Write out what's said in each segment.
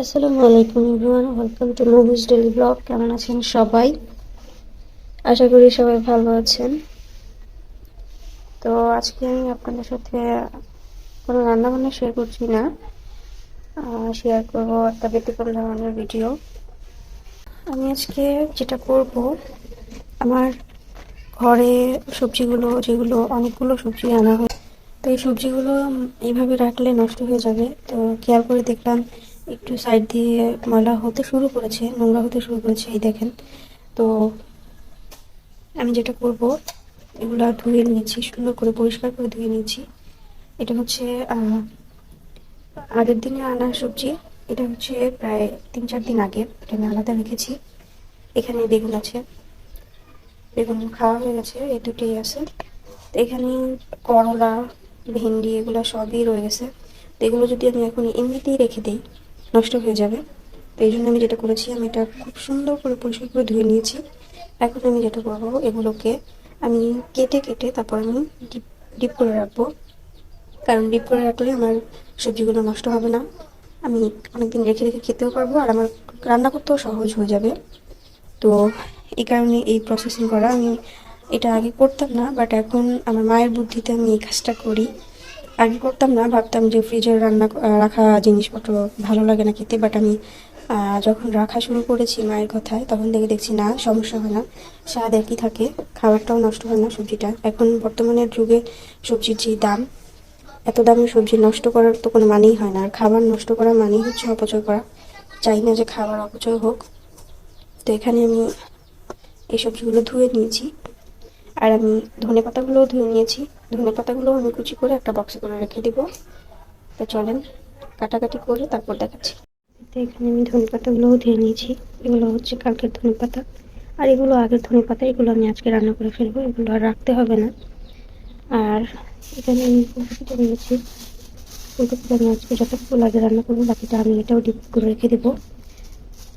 আসসালামু আলাইকুম everyone welcome to movies daily blog কেমন আছেন সবাই? আশা করি সবাই ভালো আছেন। তো আজকে আমি আপনাদের সাথে কোনো রান্নাবান্না শেয়ার করছি না। শেয়ার করব একটা ব্যতিক্রম ধরনের ভিডিও আমি আজকে যেটা করব, আমার ঘরে সবজিগুলো, যেগুলো অনেকগুলো সবজি আনা হয়, তো এই সবজিগুলো এইভাবে রাখলে নষ্ট হয়ে যাবে। তো খেয়াল করে দেখলাম একটু সাইড দিয়ে ময়লা হতে শুরু করেছে, নোংরা হতে শুরু করেছে, এই দেখেন। তো আমি যেটা করব, এগুলো ধুয়ে নিয়েছি, সুন্দর করে পরিষ্কার করে ধুয়ে নিয়েছি। এটা হচ্ছে আগের দিনে আনা সবজি, এটা হচ্ছে প্রায় তিন চার দিন আগে, এটা আমি আলাদা রেখেছি। এখানে বেগুন আছে। বেগুন খাওয়া হয়ে গেছে, এই দুটোই আছে। তো এখানে করলা, ভেন্ডি, এগুলো সবই রয়ে গেছে। তো এগুলো যদি আমি এখন এমনিতেই রেখে দিই নষ্ট হয়ে যাবে। তো এই জন্য আমি যেটা করেছি, আমি এটা খুব সুন্দর করে পরিষ্কার করে ধুয়ে নিয়েছি। এখন আমি যেটা করব, এগুলোকে আমি কেটে কেটে তারপর আমি ডিপ ডিপ করে রাখব। কারণ ডিপ করে রাখলে আমার সবজিগুলো নষ্ট হবে না। আমি অনেকদিন রেখে রেখে খেতেও পারব আর আমার রান্না করতেও সহজ হয়ে যাবে। তো এই কারণে এই প্রসেসিং করা, আমি এটা আগে করতাম না বাট এখন আমার মায়ের বুদ্ধিতে আমি এই কাজটা করি। আগে করতাম না, ভাবতাম যে ফ্রিজে রান্না রাখা জিনিসপত্র ভালো লাগে না খেতে বাট আমি যখন রাখা শুরু করেছি মায়ের কথায়, তখন দেখে দেখছি না, সমস্যা হয় না। স্বাদ একই থাকে, খাবারটাও নষ্ট হয় না সবজিটা। এখন বর্তমানের যুগে সবজির যে দাম, এত দামে সবজি নষ্ট করার তো কোনো মানেই হয় না। আর খাবার নষ্ট করা মানেই হচ্ছে অপচয় করা। চাই না যে খাবার অপচয় হোক। তো এখানে আমি এই সবজিগুলো ধুয়ে নিয়েছি। আর আমি ধনে পাতাগুলোও ধুয়ে নিয়েছি। ধনে পাতাগুলো আমি কুচি করে একটা বক্সে করে রেখে দিব। তো চলেন, কাটাকাটি করে তারপর দেখাচ্ছি। তো এখানে আমি ধনে পাতাগুলোও ধুয়ে নিয়েছি। এগুলো হচ্ছে কালকের ধনে পাতা। আর এগুলো আগের ধনে পাতা, এগুলো আমি আজকে রান্না করে ফেলব, এগুলো আর রাখতে হবে না। আর এখানে আমি ফুলকপিটা নিয়েছি। ফুলকপিটা আমি আজকে যতটুকু লাগে রান্না করব, বাকিটা আমি এটাও ডিপ করে রেখে দেবো।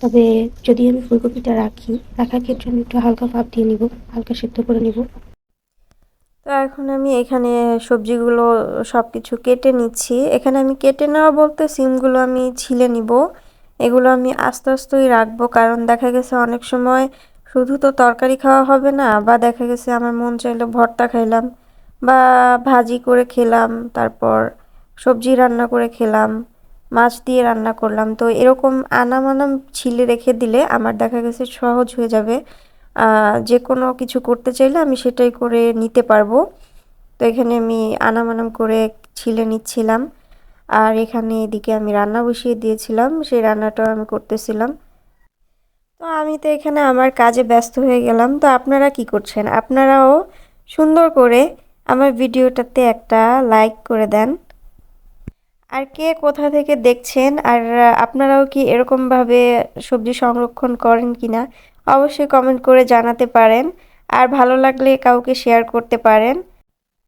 তবে যদি আমি ফুলকপিটা রাখি, রাখার ক্ষেত্রে আমি একটু হালকা ভাব দিয়ে নিব, হালকা সেদ্ধ করে নিব। তো এখন আমি এখানে সবজিগুলো সব কিছু কেটে নিচ্ছি। এখানে আমি কেটে নেওয়া বলতে সিমগুলো আমি ছিলে নিব। এগুলো আমি আস্তে আস্তেই রাখব কারণ দেখা গেছে অনেক সময় শুধু তো তরকারি খাওয়া হবে না, বা দেখা গেছে আমার মন চাইলো ভর্তা খাইলাম, বা ভাজি করে খেলাম, তারপর সবজি রান্না করে খেলাম, মাছ দিয়ে রান্না করলাম। তো এরকম আনাম আনাম ছিলে রেখে দিলে আমার দেখা গেছে সহজ হয়ে যাবে। যে কোনো কিছু করতে চাইলে আমি সেটাই করে নিতে পারব। তো এখানে আমি আনাম আনাম করে ছিলে নিচ্ছিলাম। আর এখানে এদিকে আমি রান্না বসিয়ে দিয়েছিলাম, সেই রান্নাটাও আমি করতেছিলাম। তো আমি তো এখানে আমার কাজে ব্যস্ত হয়ে গেলাম। তো আপনারা কি করছেন? আপনারাও সুন্দর করে আমার ভিডিওটাতে একটা লাইক করে দেন। আর কে কোথা থেকে দেখছেন? আর আপনারাও কি এরকমভাবে সবজি সংরক্ষণ করেন কি না অবশ্যই কমেন্ট করে জানাতে পারেন। আর ভালো লাগলে কাউকে শেয়ার করতে পারেন।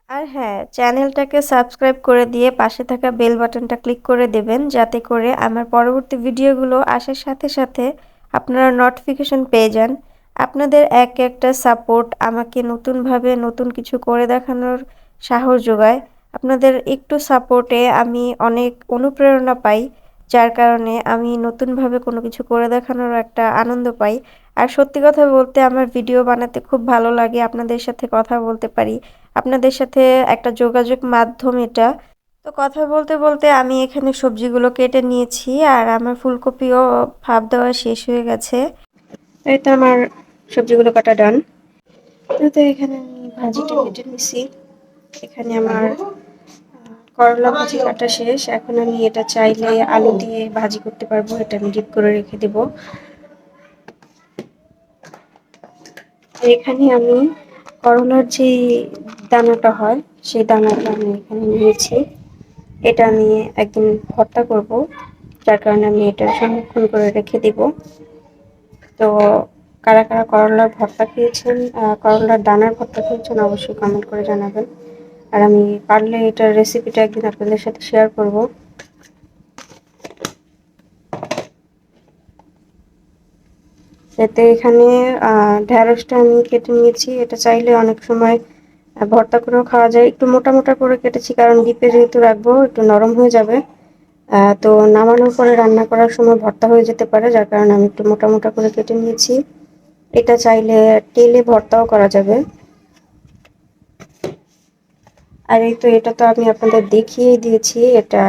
আর হ্যাঁ চ্যানেলটাকে সাবস্ক্রাইব করে দিয়ে পাশে থাকা বেল বাটনটা ক্লিক করে দেবেন, যাতে করে আমার পরবর্তী ভিডিওগুলো আসার সাথে সাথে আপনারা নোটিফিকেশন পেয়ে যান। আপনাদের এক একটা সাপোর্ট আমাকে নতুনভাবে নতুন কিছু করে দেখানোর সাহস যোগায়। আপনাদের একটু সাপোর্টে আমি অনেক অনুপ্রেরণা পাই, যার কারণে আমি নতুনভাবে কোনো কিছু করে দেখানোর একটা আনন্দ পাই। আর সত্যি কথা বলতে আমার ভিডিও বানাতে খুব ভালো লাগে, আপনাদের সাথে কথা বলতে পারি। আপনাদের সাথে একটা যোগাযোগ মাধ্যম এটা। তো কথা বলতে বলতে আমি এখানে সবজিগুলো কেটে নিয়েছি আর আমার ফুলকপিও ভাব দেওয়া শেষ হয়ে গেছে। এই তো আমার সবজিগুলো কাটা ডান। তো এখানে আমি ভাজিটা কেটে নিছি। এখানে আমার করলা ভাজি কাটা শেষ। এখন আমি এটা চাইলে আলু দিয়ে ভাজি করতে পারব, এটা আমি ডিপ করে রেখে দেব। এখানে আমি করলার যে দানাটা হয়, সেই দানাটা আমি এখানে নিয়েছি। এটা আমি একদিন ভর্তা করব, যার কারণে আমি এটা সংরক্ষণ করে রেখে দিব। তো কারা কারা করলার ভর্তা খেয়েছেন করলার দানার ভর্তা খেয়েছেন অবশ্যই কমেন্ট করে জানাবেন। আর আমি পারলে এটার রেসিপিটা একদিন আপনাদের সাথে শেয়ার করব। এতে এখানে ঢ্যাঁড়সটা আমি কেটে নিয়েছি। এটা চাইলে অনেক সময় ভর্তা করেও খাওয়া যায়। একটু মোটা মোটা করে কেটেছি, কারণ ডিপে যেহেতু রাখব, একটু নরম হয়ে যাবে। তো নামানোর পরে রান্না করার সময় ভর্তা হয়ে যেতে পারে, যার কারণে আমি একটু মোটা মোটা করে কেটে নিয়েছি। এটা চাইলে তেলে ভর্তাও করা যাবে। আর এই তো, এটা তো আমি আপনাদের দেখিয়েই দিয়েছি। এটা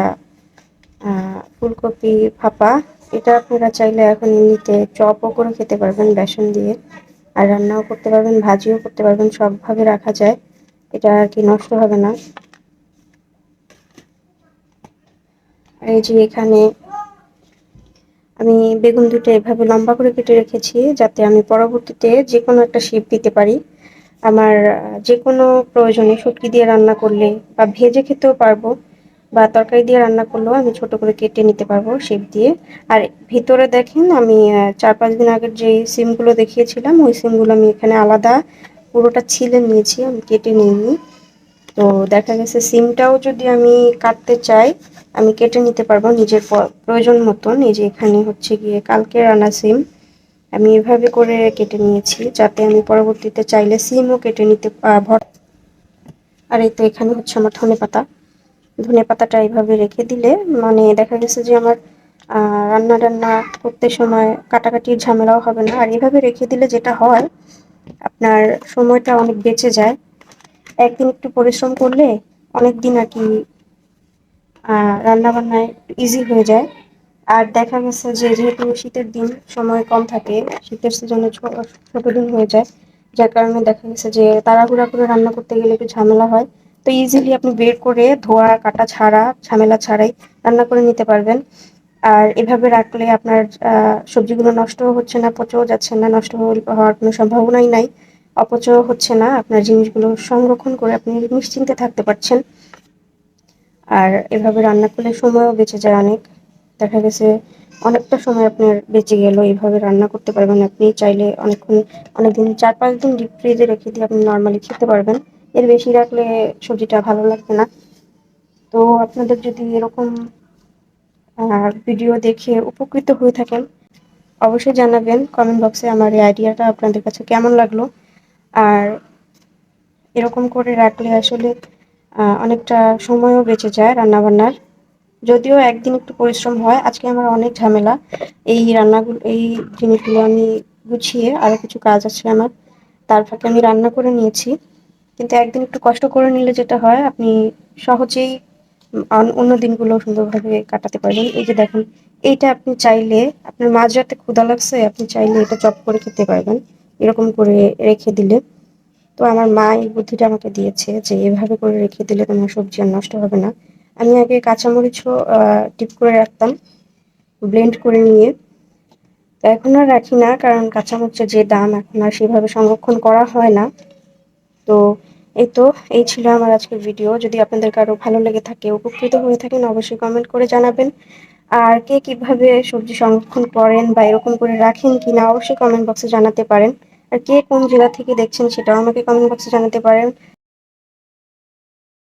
ফুলকপি ফাঁপা। এটা আপনারা চাইলে এখন এমনিতে চপও করে খেতে পারবেন বেসন দিয়ে। আর রান্নাও করতে পারবেন, ভাজিও করতে পারবেন, সবভাবে রাখা যায়। এটা আর কি নষ্ট হবে না। আর এই যে এখানে আমি বেগুন দুটো এভাবে লম্বা করে কেটে রেখেছি, যাতে আমি পরবর্তীতে যে কোনো একটা শেপ দিতে পারি। আমার যে কোনো প্রয়োজনে শুটকি দিয়ে রান্না করলে বা ভেজে খেতেও পারব। বা তরকারি দিয়ে রান্না করলেও আমি ছোট করে কেটে নিতে পারব শেপ দিয়ে। আর ভিতরে দেখেন আমি চার পাঁচ দিন আগের যে সিমগুলো দেখিয়েছিলাম, ওই সিমগুলো আমি এখানে আলাদা পুরোটা ছিলে নিয়েছি, আমি কেটে নিইনি। তো দেখা গেছে সিমটাও যদি আমি কাটতে চাই, আমি কেটে নিতে পারব নিজের প্রয়োজন মতন। এই যে এখানে হচ্ছে গিয়ে কালকে রান্না সিম, আমি এভাবে করে কেটে নিয়েছি যাতে আমি পরবর্তীতে চাইলে সিমও কেটে নিতে ভর, আর এই তো এখানে হচ্ছে আমার ধনে পাতা ধনে পাতাটা এইভাবে রেখে দিলে মানে দেখা গেছে যে আমার রান্না টান্না করতে সময় কাটাকাটির ঝামেলাও হবে না। আর এভাবে রেখে দিলে যেটা হয়, আপনার সময়টা অনেক বেঁচে যায়। একদিন একটু পরিশ্রম করলে অনেক দিন আর কি রান্না বান্নায় ইজি হয়ে যায়। আর দেখা গেছে যে যেহেতু শীতের দিন সময় কম থাকে, শীতের সিজনে ছোট দিন হয়ে যায়, যার কারণে দেখা গেছে যে তাড়াহুড়া করে রান্না করতে গেলে একটু ঝামেলা হয়। তো ইজিলি আপনি বের করে ধোয়া, কাটা ছাড়া, ঝামেলা ছাড়াই রান্না করে নিতে পারবেন। আর এভাবে রাখলে আপনার সবজিগুলো নষ্টও হচ্ছে না, পচেও যাচ্ছে না, নষ্ট হওয়ার কোনো সম্ভাবনাই নাই। অপচয় হচ্ছে না, আপনার জিনিসগুলো সংরক্ষণ করে আপনি নিশ্চিন্তে থাকতে পারছেন। আর এভাবে রান্না করলে সময়ও বেঁচে যায় অনেক। দেখা গেছে অনেকটা সময় আপনার বেঁচে গেল এইভাবে রান্না করতে পারবেন আপনি। চাইলে অনেকক্ষণ, অনেকদিন, চার পাঁচ দিন ডিপ ফ্রিজে রেখে দিয়ে আপনি নর্মালি খেতে পারবেন। এর বেশি রাখলে সবজিটা ভালো লাগবে না। তো আপনাদের যদি এরকম ভিডিও দেখে উপকৃত হয়ে থাকেন, অবশ্যই জানাবেন কমেন্ট বক্সে আমার এই আইডিয়াটা আপনাদের কাছে কেমন লাগল। আর এরকম করে রাখলে আসলে অনেকটা সময়ও বেঁচে যায় রান্নাবান্নার। যদিও একদিন একটু পরিশ্রম হয়, আজকে আমার অনেক ঝামেলা। এই রান্নাগুলো, এই জিনিসগুলো আমি গুছিয়ে আরও কিছু কাজ আছে আমার, তার ফাঁকে আমি রান্না করে নিয়েছি। কিন্তু একদিন একটু কষ্ট করে নিলে যেটা হয়, আপনি সহজেই অন্য দিনগুলো সুন্দরভাবে কাটাতে পারবেন। এই যে দেখুন, এইটা আপনি চাইলে, আপনার মাঝরাতে ক্ষুদা লাগছে, আপনি চাইলে এটা চপ করে খেতে পারবেন। এরকম করে রেখে দিলে। তো আমার মা এই বুদ্ধিটা আমাকে দিয়েছে যে, এভাবে করে রেখে দিলে তোমার সবজি আর নষ্ট হবে না। আমি আগে কাঁচামরিচও টিপ করে রাখতাম, ব্লেন্ড করে নিয়ে। তো এখন আর রাখি না, কারণ কাঁচামরিচের যে দাম এখন আর সেভাবে সংরক্ষণ করা হয় না। তো এই তো এই ছিল আমার আজকের ভিডিও যদি আপনাদের কারও ভালো লেগে থাকে, উপকৃত হয়ে থাকেন, অবশ্যই কমেন্ট করে জানাবেন। আর কে কীভাবে সবজি সংরক্ষণ করেন বা এরকম করে রাখেন কি না, অবশ্যই কমেন্ট বক্সে জানাতে পারেন। আর কে কোন জেলা থেকে দেখছেন, সেটাও আমাকে কমেন্ট বক্সে জানাতে পারেন।